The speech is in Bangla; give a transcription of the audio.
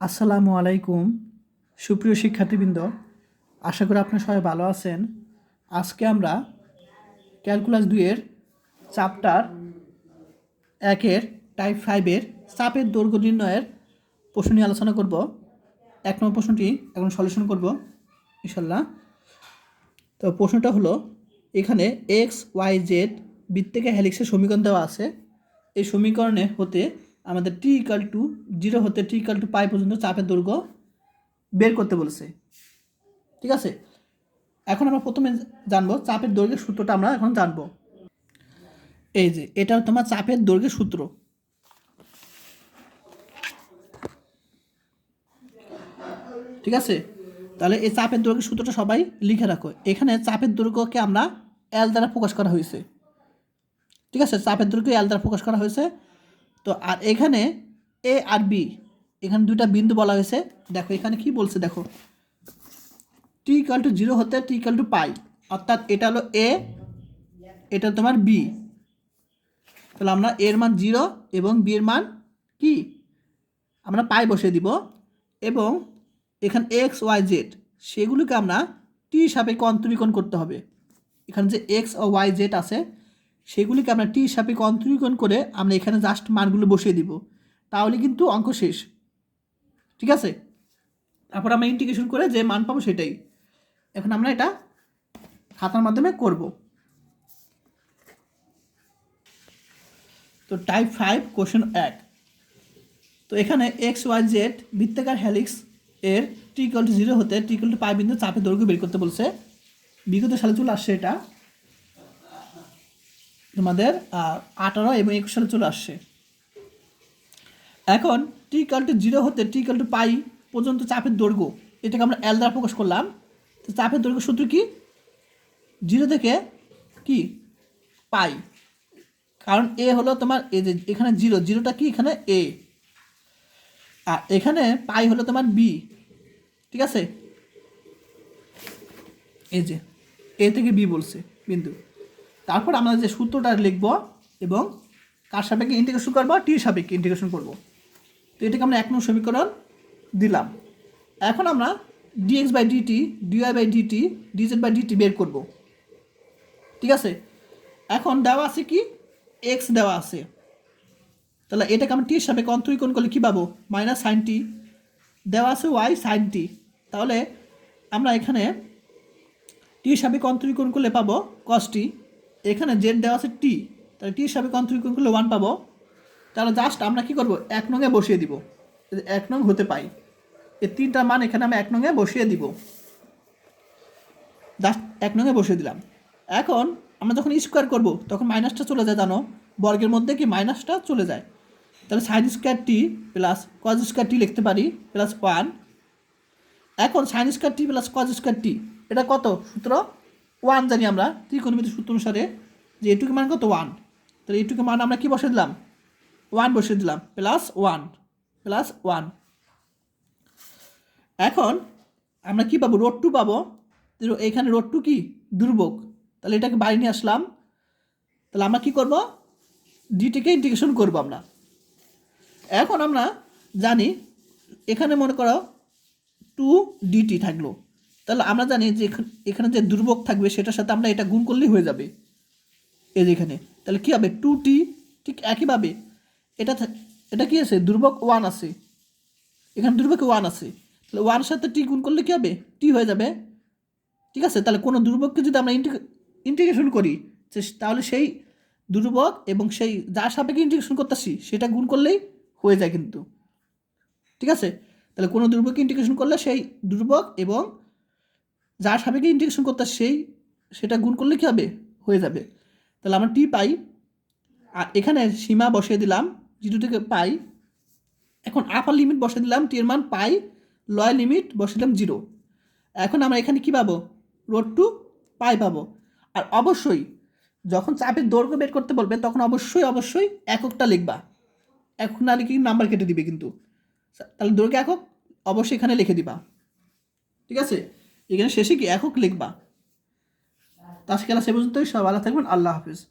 আসসালামু আলাইকুম। সুপ্রিয় শিক্ষার্থীবৃন্দ, আশা করি আপনারা সবাই ভালো আছেন। আজকে আমরা ক্যালকুলাস দুইয়ের চ্যাপ্টার একের, টাইপ ফাইভের চাপের দৈর্ঘ্য নির্ণয়ের প্রশ্ন নিয়ে আলোচনা করব। এক নম্বর প্রশ্নটি এখন সলিউশন করব ইনশাল্লাহ তো প্রশ্নটা হলো, এখানে এক্স, ওয়াই, জেড, বৃত্তিকে হ্যালিক্সের সমীকরণ দেওয়া আছে। এই সমীকরণে হতে আমাদের টি ইকাল টু জিরো হতে টি ইকাল টু পাই পর্যন্ত চাপের দৈর্ঘ্য বের করতে বলেছে। ঠিক আছে? এখন আমরা প্রথমে জানব চাপের দৈর্ঘ্যের সূত্রটা আমরা এখন জানব। এই যে, এটা তোমার চাপের দৈর্ঘ্যের সূত্র। ঠিক আছে? তাহলে এই চাপের দৈর্ঘ্যের সূত্রটা সবাই লিখে রাখো। এখানে চাপের দৈর্ঘ্যকে আমরা এল দ্বারা প্রকাশ করা হয়েছে। ঠিক আছে? চাপের দৈর্ঘ্য এল দ্বারা প্রকাশ করা হয়েছে। তো আর এখানে এ আর বি এখানে দুইটা বিন্দু বলা হয়েছে। দেখো, এখানে কি বলছে, দেখো। টি ইকাল টু জিরো হতে টি ইকাল টু পাই অর্থাৎ এটা হলো এ এটা তোমার বি তাহলে আমরা এর মান জিরো এবং বি এর মান কি? আমরা পাই বসিয়ে দিব। এবং এখানে এক্স ওয়াই জেড সেগুলোকে আমরা টি সাপেক্ষে অন্তরীকরণ করতে হবে। এখানে যে এক্স ও ওয়াই জেড আছে সেগুলিকে আমরা টি সাপেক্ষে অন্তরীকরণ করে আমরা এখানে জাস্ট মানগুলো বসিয়ে দিব। তাহলে কিন্তু অঙ্ক শেষ। ঠিক আছে? তারপর আমরা ইন্টিগ্রেশন করে যে মান পাবো সেটাই। এখন আমরা এটা খাতার মাধ্যমে করব। তো টাইপ ফাইভ কোশ্চেন এক। তো এখানে এক্স ওয়াই জেড বৃত্তাকার হ্যালিক্স এর টিকল টু জিরো হতে টিকল টু পাই বিন্দু চাপে দৈর্ঘ্য বের করতে বলছে। বিগত সালে চলে আসছে এটা। তোমাদের আঠারো এবং একুশ সালে চলে আসছে। এখন টি কাল টু জিরো হতে টি কাল টু পাই পর্যন্ত চাপের দৈর্ঘ্য, এটাকে আমরা এল দ্বারা প্রকাশ করলাম। তো চাপের দৈর্ঘ্য সূত্র কি? জিরো থেকে কি? পাই কারণ এ হলো তোমার এ যে এখানে জিরো জিরোটা কি? এখানে এ আর এখানে পাই হলো তোমার বি ঠিক আছে? এই যে এ থেকে বি বলছে, বিন্দু। তারপর আমরা যে সূত্রটা লিখব এবং কার সাপেক্ষে ইন্টিগ্রেশন করব টি সাপেক্ষে ইন্টিগ্রেশন করব। তো এটাকে আমরা এক নম্বর সমীকরণ দিলাম। এখন আমরা DX by DT DY by DT DZ by DT বের করব। ঠিক আছে? এখন দেওয়া আছে কি? এক্স দেওয়া আছে। তাহলে এটাকে আমরা টির সাপেক্ষে অন্তরীকরণ করলে কী পাবো? মাইনাস সাইন টি দেওয়া আছে ওয়াই সাইন টি তাহলে আমরা এখানে টি সাপেক্ষে অন্তরীকরণ করলে পাবো কস টি এখানে জেড দেওয়া আছে টি, তাহলে টি সাপেক্ষে অন্তরীকরণ করলে ওয়ান পাবো। তাহলে জাস্ট আমরা কি করব? এক নঙে বসিয়ে দিব। এক নং হতে পাই, এই তিনটা মান এখানে আমি এক নঙে বসিয়ে দিব। জাস্ট এক নঙে বসিয়ে দিলাম। এখন আমরা যখন স্কোয়ার করব, তখন মাইনাসটা চলে যায়, জানো? বর্গের মধ্যে কি মাইনাসটা চলে যায়? তাহলে sine square T plus cos square T লিখতে পারি প্লাস ওয়ান এখন sine square T plus cos square T এটা কত? সূত্র ওয়ান জানি আমরা ত্রিকোণমিতির সূত্র অনুসারে যে এটুকু মান কত? ওয়ান তাহলে এটুকু মান আমরা কি বসে দিলাম? ওয়ান বসে দিলাম প্লাস ওয়ান প্লাস ওয়ান এখন আমরা কি পাবো? রোড টু পাবো। এখানে রোড টু কি? দুর্ভোগ তাহলে এটাকে বাড়ি নিয়ে আসলাম। তাহলে আমরা কি করব? ডিটিকে ইন্টিগ্রেশন করব আমরা। এখন আমরা জানি, এখানে মনে করো টু ডিটি থাকল। তাহলে আমরা জানি যে এখানে যে দুর্ভোগ থাকবে সেটার সাথে আমরা এটা গুণ করলেই হয়ে যাবে। এই যে এখানে। তাহলে কী হবে? টু টি ঠিক একইভাবে। এটা এটা কি আছে? দুর্ভোগ ওয়ান আছে। এখানে দুর্ভোগ ওয়ান আছে। তাহলে ওয়ান সাথে টি গুণ করলে কী হবে? টি হয়ে যাবে। ঠিক আছে? তাহলে কোনো দুর্ভোগকে যদি আমরা ইন্টিগ্রেশন করি তাহলে সেই দুর্ভোগ এবং সেই যার সাপেক্ষে ইন্টিগ্রেশন করতেছি, সেটা গুণ করলেই হয়ে যায় কিন্তু। ঠিক আছে? তাহলে কোনো দুর্ভোগকে ইন্টিগ্রেশন করলে সেই দুর্ভোগ এবং যার সাপেক্ষে ইন্টিগ্রেশন করতে সেই, সেটা গুণ করলে কী হবে? হয়ে যাবে। তাহলে আমরা টি পাই, আর এখানে সীমা বসিয়ে দিলাম জিরো থেকে পাই। এখন আপার লিমিট বসিয়ে দিলাম টি এর মান পাই লয় লিমিট বসিয়ে দিলাম জিরো এখন আমরা এখানে কী পাবো? রোড টু পাই পাবো। আর অবশ্যই, যখন চাপের দৈর্ঘ্য বের করতে বলবে, তখন অবশ্যই অবশ্যই এককটা লিখবা। একক না লিখে নাম্বার কেটে দিবে কিন্তু। তাহলে দৈর্ঘ্য একক, অবশ্যই এখানে লিখে দিবা। ঠিক আছে? এখানে শেষে কি একক লিখবা? তাস খেলা সে পর্যন্তই সব। ভালো থাকবেন। আল্লাহ হাফিজ।